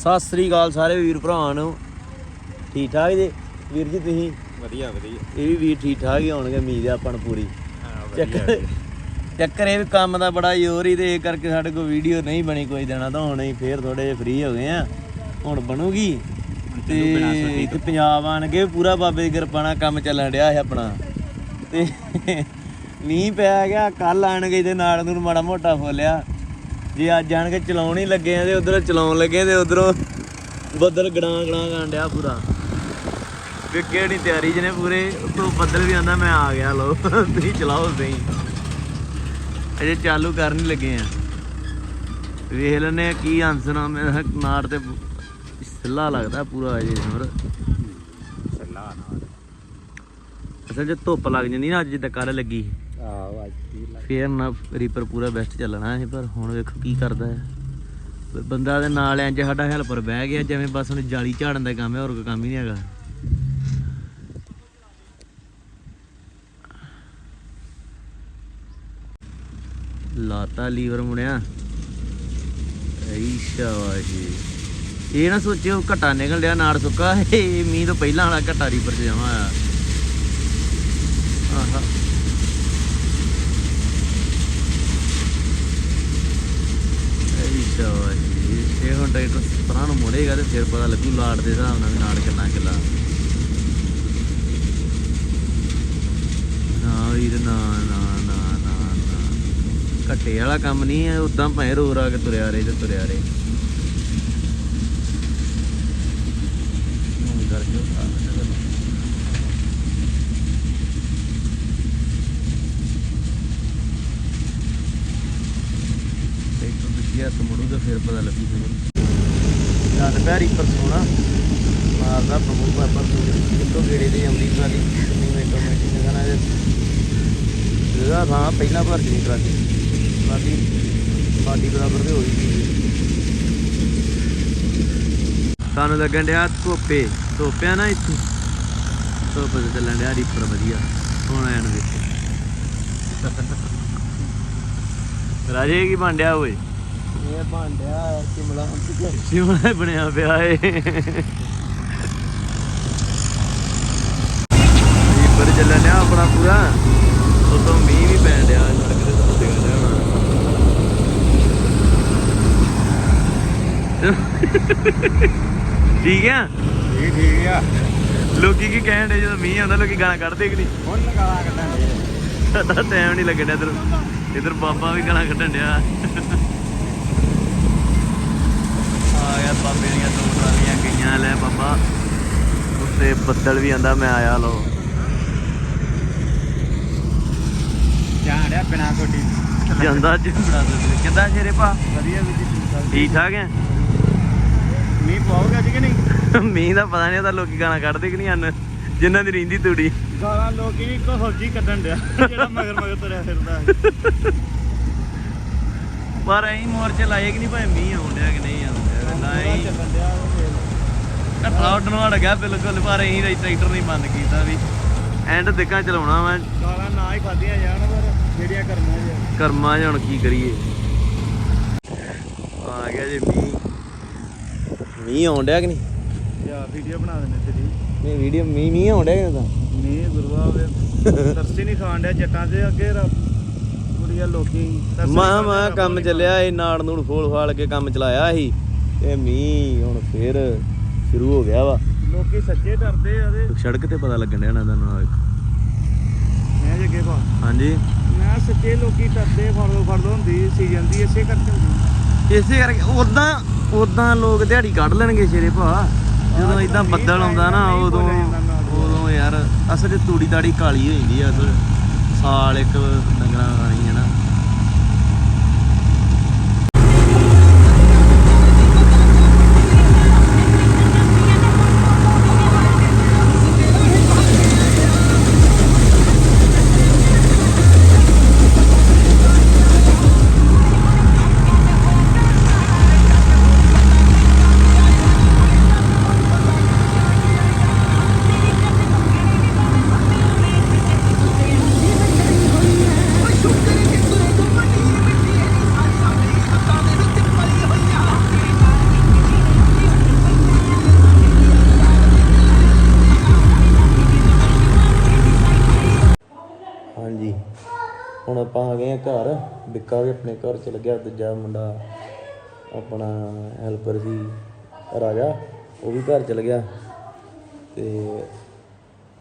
ਸਤਿ ਸ੍ਰੀ ਅਕਾਲ ਸਾਰੇ ਵੀਰ ਭਰਾਵਾਂ ਨੂੰ। ਠੀਕ ਠਾਕ ਜੀ? ਵੀਰ ਜੀ ਤੁਸੀਂ? ਵਧੀਆ ਵਧੀਆ। ਇਹ ਵੀ ਵੀਰ ਠੀਕ ਠਾਕ ਹੀ ਹੋਣਗੇ ਉਮੀਦ ਹੈ ਆਪਾਂ ਨੂੰ ਪੂਰੀ। ਹਾਂ ਚੱਕਰ ਚੱਕਰ ਇਹ ਵੀ ਕੰਮ ਦਾ ਬੜਾ ਜ਼ੋਰ ਹੀ ਤੇ ਇਹ ਕਰਕੇ ਸਾਡੇ ਕੋਲ ਵੀਡੀਓ ਨਹੀਂ ਬਣੀ ਕੋਈ ਦਿਨਾਂ ਤਾਂ ਹੁਣ ਅਸੀਂ ਫੇਰ ਥੋੜੇ ਜਿਹਾ ਫ੍ਰੀ ਹੋ ਗਏ ਆ ਹੁਣ ਬਣੂਗੀ। ਤੇ ਇੱਥੇ ਪੰਜਾਬ ਆਣਗੇ ਪੂਰਾ ਬਾਬੇ ਦੀ ਕਿਰਪਾ ਨਾਲ ਕੰਮ ਚੱਲਣ ਡਿਆ ਹੈ ਆਪਣਾ। ਤੇ ਮੀਂਹ ਪੈ ਗਿਆ ਕੱਲ ਆਣਗੇ ਤੇ ਨਾਲ ਨੂੰ ਮਾੜਾ ਮੋਟਾ ਫੋਲਿਆ ਜੇ ਅੱਜ ਆਣ ਕੇ ਚਲਾਉਣ ਹੀ ਲੱਗੇ ਆ ਤੇ ਉਧਰ ਚਲਾਉਣ ਲੱਗੇ ਤੇ ਉਧਰੋਂ ਬੱਦਲ ਗੜਾਂ ਗੜਾਂ ਕਰਨ ਡਿਆ ਪੂਰਾ। ਵਿਕੇ ਨਹੀਂ ਤਿਆਰੀ ਜਨੇ ਪੂਰੇ ਉਤੋਂ ਬੱਦਲ ਵੀ ਆਂਦਾ ਮੈਂ ਆ ਗਿਆ ਲੋ ਤੁਸੀਂ ਚਲਾਓ ਸਹੀ। ਅਜੇ ਚਾਲੂ ਕਰਨ ਲੱਗੇ ਆ। ਵੇਖ ਲੈਨੇ ਆ ਕੀ ਆਨਸਰ ਆ ਮੇਰਾ ਨਾੜ ਤੇ ਸਿੱਲਾ ਲੱਗਦਾ ਪੂਰਾ ਅਜੇ ਹੋਰ। ਸੱਲਾ ਨਾਲ ਅਸਲ 'ਚ ਧੁੱਪ ਲੱਗ ਜਾਂਦੀ ਨਾ ਅੱਜ ਜਿੱਦਾਂ ਕੱਲ ਲੱਗੀ। ਆਹ ਅੱਜ ਕੀ ਲੱਗ ਫੇਰ ਨਾ ਰੀਪਰ ਪੂਰਾ ਬੈਸਟ ਚੱਲਣਾ ਹੈ ਪਰ ਹੁਣ ਵੇਖੋ ਕੀ ਕਰਦਾ ਹੈ ਬੰਦਾ ਦੇ ਨਾਲ ਇੰਜ ਸਾਡਾ ਹੈਲਪਰ ਬਹਿ ਗਿਆ, ਜਿਵੇਂ ਬਸ ਉਹਨੇ ਜਾਲੀ ਝਾੜਨ ਦਾ ਕੰਮ ਹੈ, ਹੋਰ ਕੋਈ ਕੰਮ ਹੀ ਨਹੀਂ ਹੈਗਾ। ਲਾਤਾ ਲੀਵਰ ਮੁੜਿਆ ਐਈ ਸ਼ਾਬਾਸ਼ੀ ਇਹ ਨਾ ਸੋਚਿਓ ਘਟਾ ਨਿਕਲ ਲਿਆ ਨਾੜ ਸੁੱਕਾ। ਇਹ ਮੀਂਹ ਤੋਂ ਪਹਿਲਾਂ ਵਾਲਾ ਘਟਾ ਰੀਪਰ ਚ ਜਾਵਾਂ ਆ। ਆਹਾ। ਸ਼ਾਬਾਸ਼ੀ ਇਹ ਹੁਣ ਟਰੈਕਟਰ ਪਰਾਂ ਨੂੰ ਮੁੜੇਗਾ ਤੇ ਫਿਰ ਪਤਾ ਲੱਗੂ ਲਾੜ ਦੇ ਹਿਸਾਬ ਨਾਲ ਵੀ ਨਾੜ ਕਿੰਨਾ ਕਿੱਲਾ। ਨਾ ਵੀਰ, ਨਾ ਨਾ ਨਾ ਨਾ ਨਾ। ਘੱਟੇ ਵਾਲਾ ਕੰਮ ਨਹੀਂ ਹੈ ਉਦਾਂ ਭਾਵੇਂ ਰੋ ਰਾ ਕੇ ਤੁਰਿਆ ਰਹੇ ਤੇ ਤੁਰਿਆ ਰਹੇ। ਹੁਣ ਕਰ ਜੋ ਟਰੈਕਟਰ ਦੂਜਿਆ ਤੋਂ ਫਿਰ ਪਤਾ ਲੱਗੂ ਫਿਰ। ਜਦ ਪੈਰੀ ਪਰ ਸੋਣਾ ਮਾਰਦਾ ਪ੍ਰਭੂ ਬਾਬਾ ਕਿੱਥੋਂ ਗੇੜੇ ਦੀ ਆਉਂਦੀ ਸਾਡੀ ਨੀਵੇਂ ਕਮੇਟੀ ਨੇ ਕਹਣਾ ਇਹਦਾ ਥਾਂ ਪਹਿਲਾਂ ਭਰ ਜਣੀ ਟਰਾਲੀ ਬਾਕੀ ਸਾਡੀ ਬਰਾਬਰ ਤੇ ਹੋਈ ਸਾਨੂੰ ਲੱਗਣ ਡਿਆ ਧੋਪੇ। ਧੋਪਿਆ ਨਾ ਇੱਥੇ। ਧੋਪ ਤੇ ਚੱਲਣ ਡਿਆ ਰੀਪਰ ਵਧੀਆ। ਹੁਣ ਐਨ ਵਿੱਚ ਰਾਜੇ ਕੀ ਬੰਡਿਆ ਓਏ? ਇਹ ਚਿਮਲਾ ਬਣਿਆ ਪਿਆ ਏ। ਰੀਪਰ ਚੱਲਣ ਆਪਣਾ ਪੂਰਾ। ਉਤੋਂ ਮੀਂਹ ਵੀ ਪੈਣ ਡਿਆ ਸੜਕ ਤੇ ਤੋਂ ਠੀਕ ਆ? ਠੀਕ ਠੀਕ ਆ। ਲੋਕੀ ਕੀ ਕਹਿਣ ਡੇ ਜਦੋਂ ਮੀਂਹ ਆਉਂਦਾ ਲੋਕੀ ਗਾਣਾ ਕੱਢਦੇ ਕਿ ਨਹੀਂ? ਹੁਣ ਸਾਡਾ ਟਾਈਮ ਨਹੀਂ ਲੱਗਣ ਇਧਰ। ਇਧਰ ਬਾਬਾ ਵੀ ਗਾਣਾ ਕੱਢਣ ਡਿਆ। ਗਿਆ ਬਾਬੇ ਦੀਆਂ ਦੋ ਟਰਾਲੀਆਂ ਗਈਆਂ ਲੈ ਬਾਬਾ। ਉੱਤੇ ਬੱਦਲ ਵੀ ਆਂਦਾ ਮੈਂ ਆਇਆ ਲੋ ਜਾਣਿਆ ਬਿਨਾ ਕੋਟੀ ਜਾਂਦਾ ਜਿੰਦਾ ਕਿੱਦਾਂ ਸ਼ੇਰੇ ਭਾ? ਵਧੀਆ ਵੀ ਠੀਕ ਠਾਕ ਹੈ? ਮੀਂਹ ਪਾਉਗਾ ਅੱਜ ਕਿ ਨਹੀਂ? ਮੀਂਹ ਦਾ ਪਤਾ ਨਹੀਂ ਉਹਦਾ ਲੋਕੀ ਗਾਣਾ ਕੱਢਦੇ ਕਿ ਨਹੀਂ ਹਨ। ਜਿਨ੍ਹਾਂ ਦੀ ਰਹਿੰਦੀ ਤੂੜੀ। ਗਾਲਾਂ ਲੋਕੀ ਵੀ ਇੱਕੋ ਫੌਜੀ ਕੱਢਣ ਡਿਆ ਜਿਹੜਾ ਮਗਰ ਮਗਰ ਤੁਰਿਆ ਫਿਰਦਾ ਪਰ ਐਂ ਮੋਰਚੇ ਲਾਏ ਕਿ ਨਹੀਂ ਭਾਵੇਂ ਮੀਂਹ ਆਉਣ ਡਿਆ ਕਿ ਨਹੀਂ ਆਉਂਦਾ ਨਹੀਂ। ਚੱਲਣ ਡਿਆ ਉਹ ਫੇਰ। ਘਟਾ ਉੱਡਣ ਵੜ ਗਿਆ ਬਿਲਕੁਲ ਪਰ ਅਸੀਂ ਤਾਂ ਟਰੈਕਟਰ ਨਹੀਂ ਬੰਦ ਕੀਤਾ ਵੀ। ਐਂਡ ਦਿੱਕਾਂ ਚਲਾਉਣਾ ਵਾ ਗਾਲਾਂ ਨਾ ਹੀ ਖਾਧੀਆਂ ਜਾਣ ਪਰ ਜਿਹੜੀਆਂ ਕਰਨਾ ਜੀ। ਕਰਮਾਂ 'ਚ ਹੁਣ ਕੀ ਕਰੀਏ। ਆ ਗਿਆ ਜੀ ਮੀਂਹ। ਮੀਂਹ ਆਉਣ ਡਿਆ ਕਿ ਨਹੀਂ? ਯਾ ਵੀਡੀਓ ਬਣਾ ਦਿੰਦੇ ਤੇਰੀ ਨਹੀਂ ਵੀਡੀਓ ਮੀਂਹ ਮੀਂਹ ਆਉਣ ਡਿਆ ਕਿ ਨਹੀਂ ਤਾਂ? ਨਹੀਂ ਗੁਰੂਆ ਵੇ ਤਰਸੀ ਨਹੀਂ ਖਾਣ ਡਿਆ ਜੱਟਾਂ ਦੇ ਅੱਗੇ ਕੁੜੀਆਂ ਲੋਕੀ ਮਾਂ ਮਾਂ ਕੰਮ ਚੱਲਿਆ ਇਹ ਨਾੜ ਨੂੜ ਫੋਲ ਫਾਲ ਕੇ ਕੰਮ ਚਲਾਇਆ ਸੀ। ਤੇ ਮੀਂਹ ਹੁਣ ਫੇਰ ਸ਼ੁਰੂ ਹੋ ਗਿਆ ਵਾ। ਲੋਕੀ ਸੱਚੇ ਡਰਦੇ ਆ ਤੇ। ਸੜਕ ਤੇ ਪਤਾ ਲੱਗਣ ਡਿਆ ਨਾ ਦਾ ਨਾਲ ਮੈਂ ਜੱਗੇ ਭਾ ਹਾਂਜੀ। ਮੈਂ ਸੱਚੇ ਲੋਕੀ ਡਰਦੇ ਫੜੋ ਫੜੋ ਹੁੰਦੀ ਸੀ ਜਾਂਦੀ ਇਸੇ ਕਰਕੇ ਹੁੰਦੀ। ਇਸੇ ਕਰਕੇ ਉਦਾਂ ਉਦਾਂ ਲੋਕ ਦਿਹਾੜੀ ਕੱਢ ਲੈਣਗੇ ਸ਼ੇਰੇ ਭਾ। ਜਦੋਂ ਇਦਾਂ ਬੱਦਲ ਆਉਂਦਾ ਨਾ ਉਦੋਂ ਉਦੋਂ ਯਾਰ ਅਸਲ 'ਚ ਤੂੜੀ ਤਾੜੀ ਕਾਲੀ ਹੋ ਜਾਂਦੀ ਆ ਅਸਲ। ਸਾਲ ਇੱਕ ਡੰਗਰਾਂ ਖਾਣੀ ਹੈ ਨਾ। ਆਪਾਂ ਆ ਗਏ ਆ ਘਰ, ਵਿੱਕਾ ਵੀ ਆਪਣੇ ਘਰ ਚਲ ਗਿਆ, ਦੂਜਾ ਮੁੰਡਾ ਆਪਣਾ ਹੈਲਪਰ ਸੀ, ਰਾਜਾ, ਉਹ ਵੀ ਘਰ ਚਲ ਗਿਆ। ਤੇ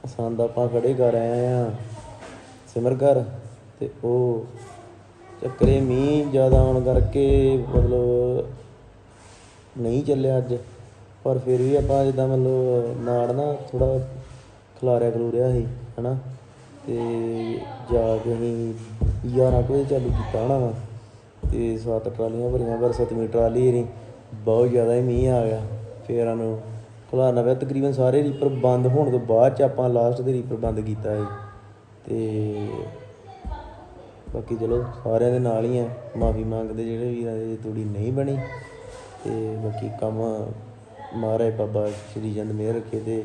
ਸੰਦ ਆਪਾਂ ਖੜੇ ਕਰ ਆਏ ਆ ਸਿਮਰ ਘਰ ਤੇ ਉਹ ਚੱਕਰੇ ਮੀਂਹ ਜ਼ਿਆਦਾ ਆਉਣ ਕਰਕੇ ਮਤਲਬ ਨਹੀਂ ਚੱਲਿਆ ਅੱਜ। ਪਰ ਫਿਰ ਵੀ ਆਪਾਂ ਜਿੱਦਾਂ ਮਤਲਬ ਨਾੜ ਨਾ ਥੋੜਾ ਖਲਾਰਿਆ ਖਲੂਰਿਆ ਸੀ, ਹਨਾ? ਤੇ ਜਾ ਕੇ ਅਸੀਂ 11 ਕੁ ਵਜੇ ਚਾਲੂ ਕੀਤਾ ਹੋਣਾ ਵਾ, ਤੇ ਸੱਤ ਟਰਾਲੀਆਂ ਭਰੀਆਂ, ਪਰ ਸੱਤਵੀਂ ਟਰਾਲੀ ਨਹੀਂ ਬਹੁਤ ਜ਼ਿਆਦਾ ਹੀ ਮੀਂਹ ਆ ਗਿਆ। ਫਿਰ ਸਾਨੂੰ ਖਲਾਰਨਾ ਪਿਆ ਤਕਰੀਬਨ ਸਾਰੇ ਰੀਪਰ ਬੰਦ ਹੋਣ ਤੋਂ ਬਾਅਦ ਚ ਆਪਾਂ ਲਾਸਟ ਦੇ ਰੀਪਰ ਬੰਦ ਕੀਤਾ ਹੈ ਤੇ ਬਾਕੀ ਚਲੋ, ਸਾਰਿਆਂ ਦੇ ਨਾਲ ਹੀ ਆ। ਮਾਫੀ ਮੰਗਦੇ ਜਿਹੜੇ ਵੀਰਾਂ ਦੇ ਤੂੜੀ ਨਹੀਂ ਬਣੀ। ਤੇ ਬਾਕੀ ਕੰਮ ਮਹਾਰਾਜ ਬਾਬਾ ਸ਼੍ਰੀ ਚੰਦ ਮੇਰ ਰੱਖੇ ਤੇ,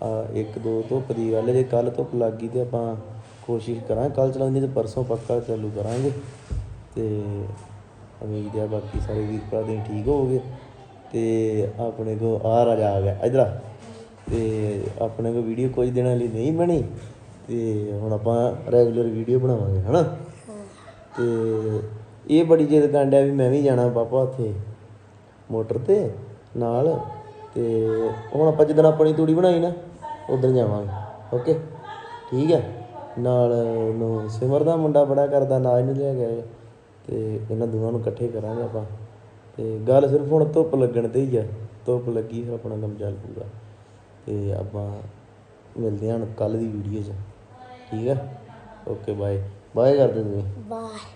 ਆ ਇੱਕ ਦੋ ਧੁੱਪ ਦੀ ਗੱਲ ਜੇ ਕੱਲ ਧੁੱਪ ਲੱਗ ਗਈ ਤੇ ਆਪਾਂ ਕੋਸ਼ਿਸ਼ ਕਰਾਂਗੇ ਕੱਲ ਚਲਾਉਣੀ ਤੇ ਪਰਸੋਂ ਪੱਕਾ ਚਾਲੂ ਕਰਾਂਗੇ। ਤੇ ਉਮੀਦ ਹੈ ਬਾਕੀ ਸਾਰੇ ਵੀਰ ਭਰਾ ਦੇ ਠੀਕ ਹੋਵੋਗੇ। ਤੇ ਆਪਣੇ ਕੋ ਆ ਰਾਜਾ ਆ ਗਿਆ, ਇਧਰ ਆ। ਤੇ ਆਪਣੇ ਕੋ ਵੀਡੀਓ ਕੁਝ ਦਿਨਾਂ ਲਈ ਨਹੀਂ ਬਣੀ, ਤੇ ਹੁਣ ਆਪਾਂ ਰੈਗੂਲਰ ਵੀਡੀਓ ਬਣਾਵਾਂਗੇ, ਹਨਾ? ਤੇ ਇਹ ਬੜੀ ਜਿੱਦ ਕਾਂਡਿਆ ਵੀ ਮੈਂ ਵੀ ਜਾਣਾ ਪਾਪਾ ਉੱਥੇ ਮੋਟਰ ਤੇ ਨਾਲ। ਤੇ ਹੁਣ ਆਪਾਂ ਜਦੋਂ ਆਪਣੀ ਤੂੜੀ ਬਣਾਈ ਨਾ, ਉਧਰ ਜਾਵਾਂਗੇ, ਓਕੇ? ਠੀਕ ਹੈ ਨਾਲ ਉਹਨੂੰ ਸਿਮਰ ਦਾ ਮੁੰਡਾ ਬੜਾ ਕਰਦਾ ਨਾਲ ਇਹਨੂੰ ਲਿਆ ਗਿਆ ਅਤੇ ਇਹਨਾਂ ਦੋਵਾਂ ਨੂੰ ਇਕੱਠੇ ਕਰਾਂਗੇ ਆਪਾਂ। ਅਤੇ ਗੱਲ ਸਿਰਫ ਹੁਣ ਧੁੱਪ ਲੱਗਣ ਤੇ ਹੀ ਆ। ਧੁੱਪ ਲੱਗੀ ਫਿਰ ਆਪਣਾ ਕੰਮ ਚੱਲ ਪੂਗਾ ਅਤੇ ਆਪਾਂ ਮਿਲਦੇ ਹਾਂ ਕੱਲ੍ਹ ਦੀ ਵੀਡੀਓ 'ਚ। ਠੀਕ ਆ? ਓਕੇ ਬਾਏ ਬਾਏ ਕਰਦੇ ਤੁਸੀਂ। Bye.